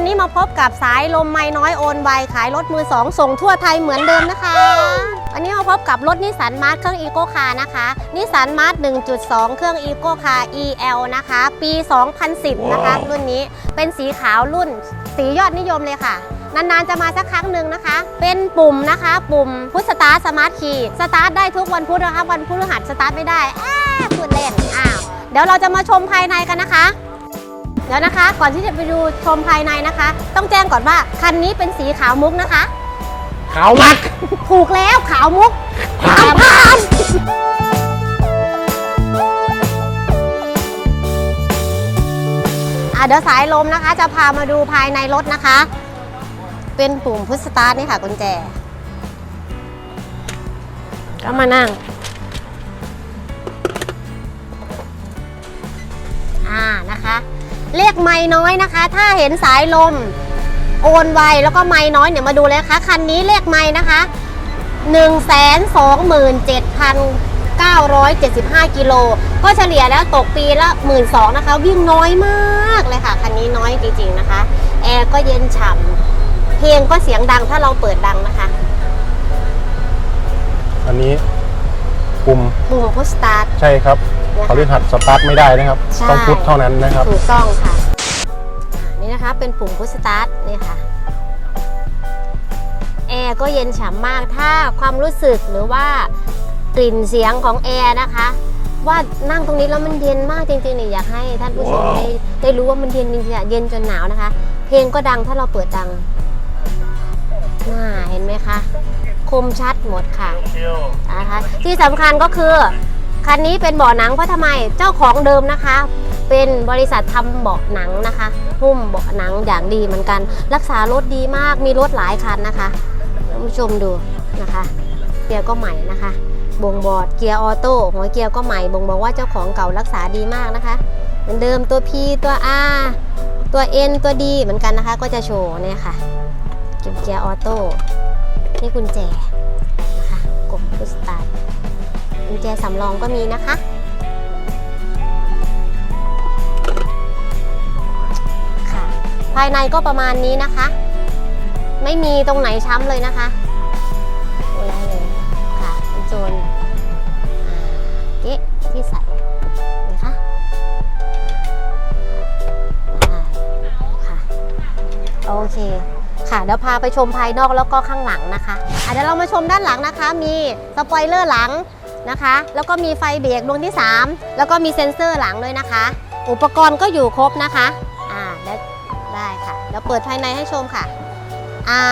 วันนี้มาพบกับสายลมไม่น้อยโอนไวขายรถมือสองส่งทั่วไทยเหมือนเดิมนะคะ วันนี้มาพบกับรถนิสสันมาร์ทเครื่องอีโ c คาร์นะคะนิสสันมาร์ท1.2 เครื่องอีโ c คาร์ EL นะคะ ปี 2010 นะคะ รุ่นนี้เป็นสีขาวรุ่น สียอดนิยมเลยค่ะ นาน ๆ จะมาสักครั้งหนึ่งนะคะ เป็นปุ่มนะคะ ปุ่มพุทสตาร์สมาร์ทคีย์สตาร์ทได้ทุกวันพุธนะคะวันพฤหัสสตาร์ทไม่ได้แอบพูดเล่นอ้าวเดี๋ยวเราจะมาชมภายในกันนะคะ เดี๋ยวนะคะ ก่อนที่จะไปดูชมภายในนะคะ ต้องแจ้งก่อนว่าคันนี้เป็นสีขาวมุกนะคะ ขาวมัก ถูกแล้วขาวมุกผ่านผ่านอะเดี๋ยวสายลมนะคะ จะพามาดูภายในรถนะคะ เป็นปุ่มพุชสตาร์ทนี่ค่ะกุญแจ ก็มานั่ง เลขไม้น้อยนะคะ ถ้าเห็นสายลมโอนไวแล้วก็ไม้น้อยเนี่ยมาดูเลยนะคะคันนี้เลขไม้นะคะ127,975 กิโล ก็เฉลี่ยแล้วตกปีละ 1 2ื่นนะคะ วิ่งน้อยมากเลยค่ะ คันนี้น้อยจริงๆนะคะ แอร์ก็เย็นฉ่ำเพลงก็เสียงดังถ้าเราเปิดดังนะคะ อันนี้ ปุ่มปุ่มพุชสตาร์ท ใช่ครับเขาเรียกหัดสตาร์ทไม่ได้นะครับ ใช่ ต้องพุทเท่านั้นนะครับ ถูกต้องค่ะอ่านี่นะคะเป็นปุ่มพุชสตาร์ทนี่ค่ะแอร์ก็เย็นฉ่ำมากถ้าความรู้สึกหรือว่ากลิ่นเสียงของแอร์นะคะ ว่านั่งตรงนี้แล้วมันเย็นมากจริงๆนี่อยากให้ท่านผู้ชมได้ได้รู้ว่ามันเย็นจริงๆอะเย็นจนหนาวนะคะ เพลงก็ดังถ้าเราเปิดดังน่าเห็นไหมคะ คมชัดหมดค่ะนะคะที่สำคัญก็คือ คันนี้เป็นเบาะหนังเพราะทำไมเจ้าของเดิมนะคะ เป็นบริษัททำเบาะหนังนะคะ หุ้มเบาะหนังอย่างดีเหมือนกัน รักษารถดีมากมีรถหลายคันนะคะท่านผู้ชมดูนะคะเกียร์ก็ใหม่นะคะบ่งบอกเกียร์ออโต้หัวเกียร์ก็ใหม่บ่งบอกว่าเจ้าของเก่ารักษาดีมากนะคะ เหมือนเดิมตัว P ตัว R ตัว N ตัว D เหมือนกันนะคะ ก็จะโชว์เนี่ยค่ะ เก็บเกียร์ออโต้ นี่กุญแจนะคะกดพุชสตาร์ทกุญแจสำรองก็มีนะคะ ค่ะ ภายในก็ประมาณนี้นะคะ ไม่มีตรงไหนช้ำเลยนะคะดูได้เลยค่ะเป็นโซนเก๊ะที่ใส่นะคะได้ค่ะโอเค ค่ะเดี๋ยวพาไปชมภายนอกแล้วก็ข้างหลังนะคะเดี๋ยวเรามาชมด้านหลังนะคะ มีสปอยเลอร์หลังนะคะ แล้วก็มีไฟเบรกดวงที่ 3 แล้วก็มีเซ็นเซอร์หลังด้วยนะคะ อุปกรณ์ก็อยู่ครบนะคะอ่าได้ค่ะเดี๋ยวเปิดภายในให้ชมค่ะอ่า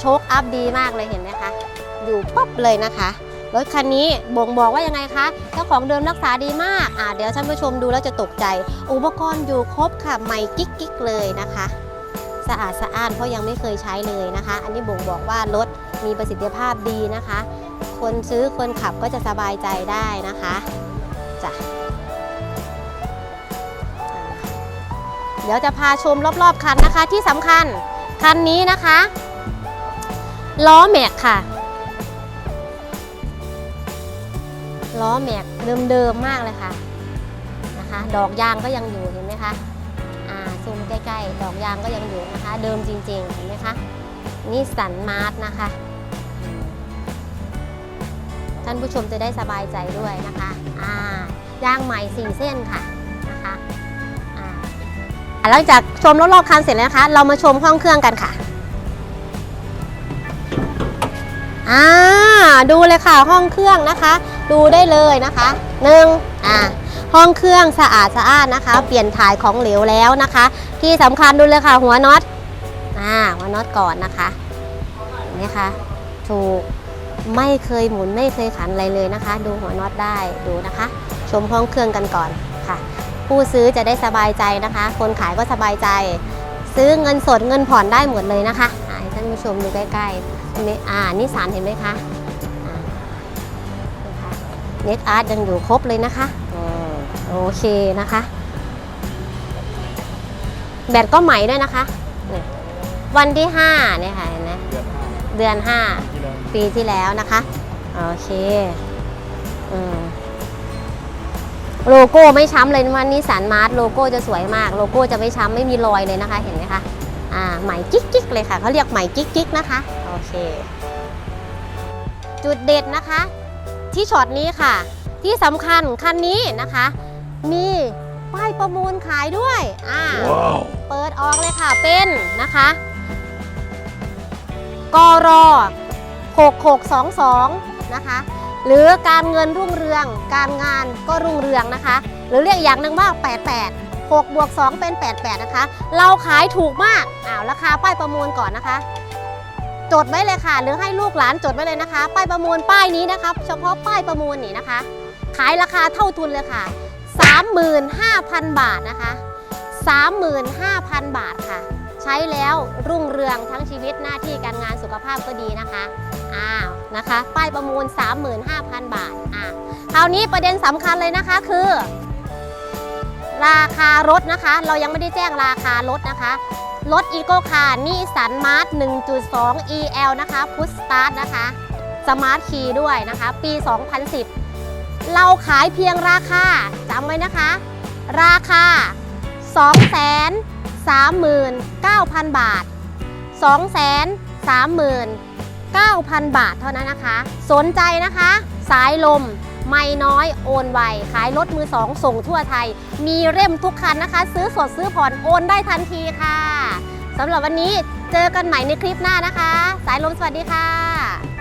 โชคอัพดีมากเลยเห็นไหมคะอยู่ปุ๊บเลยนะคะรถคันนี้บ่งบอกว่ายังไงคะเจ้าของเดิมรักษาดีมากอ่าเดี๋ยวท่านผู้ชมดูแล้วจะตกใจ อุปกรณ์อยู่ครบค่ะใหม่กิ๊กกิ๊กๆเลยนะคะ สะอาดสะอ้านเพราะยังไม่เคยใช้เลยนะคะ อันนี้บ่งบอกว่ารถมีประสิทธิภาพดีนะคะ คนซื้อคนขับก็จะสบายใจได้นะคะจ้ะเดี๋ยวจะพาชมรอบๆคันนะคะที่สำคัญคันนี้นะคะล้อแม็กค่ะล้อแม็กเดิมๆมากเลยค่ะนะคะ ดอกยางก็ยังอยู่เห็นไหมคะ ซูมใกล้ๆ ดอกยางก็ยังอยู่นะคะ เดิมจริงๆเห็นไหมคะนี่สันมาร์ทนะคะ ท่านผู้ชมจะได้สบายใจด้วยนะคะอ่ายางใหม่4เส้นค่ะนะคะอ่าหลังจากชมรอบๆคันเสร็จแล้วนะคะ เรามาชมห้องเครื่องกันค่ะอ่าดูเลยค่ะห้องเครื่องนะคะ ดูได้เลยนะคะหนึ่งอ่าห้องเครื่องสะอาดสะอาดนะคะ เปลี่ยนถ่ายของเหลวแล้วนะคะ ที่สำคัญดูเลยค่ะ หัวน็อตอ่าหัวน็อตก่อนนะคะเห็นไหมคะถูกไม่เคยหมุนไม่เคยขันอะไรเลยนะคะ ดูหัวน็อตได้ดูนะคะ ชมห้องเครื่องกันก่อนค่ะ ผู้ซื้อจะได้สบายใจนะคะ คนขายก็สบายใจ ซื้อเงินสดเงินผ่อนได้หมดเลยนะคะให้ท่านผู้ชมดูใกล้ๆนไหมอ่านิสสันเห็นไหมคะ เน็ตอาร์ตยังอยู่ครบเลยนะคะอืมโอเคนะคะ แบตก็ใหม่ด้วยนะคะนี่วันที่5เนี่ยค่ะเห็นไหมเดือน 5 ปีที่แล้วนะคะ โอเคอืมโลโก้ไม่ช้ำเลยนะวันนี้สันมาร์ทโลโก้จะสวยมาก โลโก้จะไม่ช้ำไม่มีรอยเลยนะคะ เห็นไหมคะอ่าใหม่กิ๊กกิ๊กเลยค่ะเขาเรียกใหม่กิ๊กกิ๊กนะคะ โอเค จุดเด็ดนะคะ ที่ช็อตนี้ค่ะ ที่สำคัญคันนี้นะคะ มีป้ายประมูลขายด้วยอ่าเปิดออกเลยค่ะเป็นนะคะกร6622 นะคะ หรือการเงินรุ่งเรือง การงานก็รุ่งเรืองนะคะ หรือเรียกอีกอย่างหนึ่งว่า 88 6บวก2เป็น 88 นะคะ เราขายถูกมากอ้าวราคาป้ายประมูลก่อนนะคะ จดไว้เลยค่ะ หรือให้ลูกหลานจดไว้เลยนะคะ ป้ายประมูลป้ายนี้นะคะ เฉพาะป้ายประมูลนี่นะคะ ขายราคาเท่าทุนเลยค่ะ 35,000 บาทนะคะ 35,000 บาทค่ะ ใช้แล้วรุ่งเรืองทั้งชีวิตหน้าที่การงานสุขภาพก็ดีนะคะอ้าวนะคะ ป้ายประมูล 35,000 บาทอะคราวนี้ประเด็นสำคัญเลยนะคะคือราคารถนะคะ เรายังไม่ได้แจ้งราคารถนะคะ รถอีโก้คาร์นิสันมาร์ท1.2 EL นะคะพุชสตาร์ทนะคะสมาร์ทคีย์ด้วยนะคะ ปี 2010 เราขายเพียงราคาจำไว้นะคะ ราคา 239,000 บาท 239,000 บาทเท่านั้นนะคะ สนใจนะคะ สายลม ไม่น้อยโอนไว ขายรถมือสองส่งทั่วไทย มีเร่มทุกคันนะคะ ซื้อสดซื้อผ่อนโอนได้ทันทีค่ะสำหรับวันนี้เจอกันใหม่ในคลิปหน้านะคะ สายลมสวัสดีค่ะ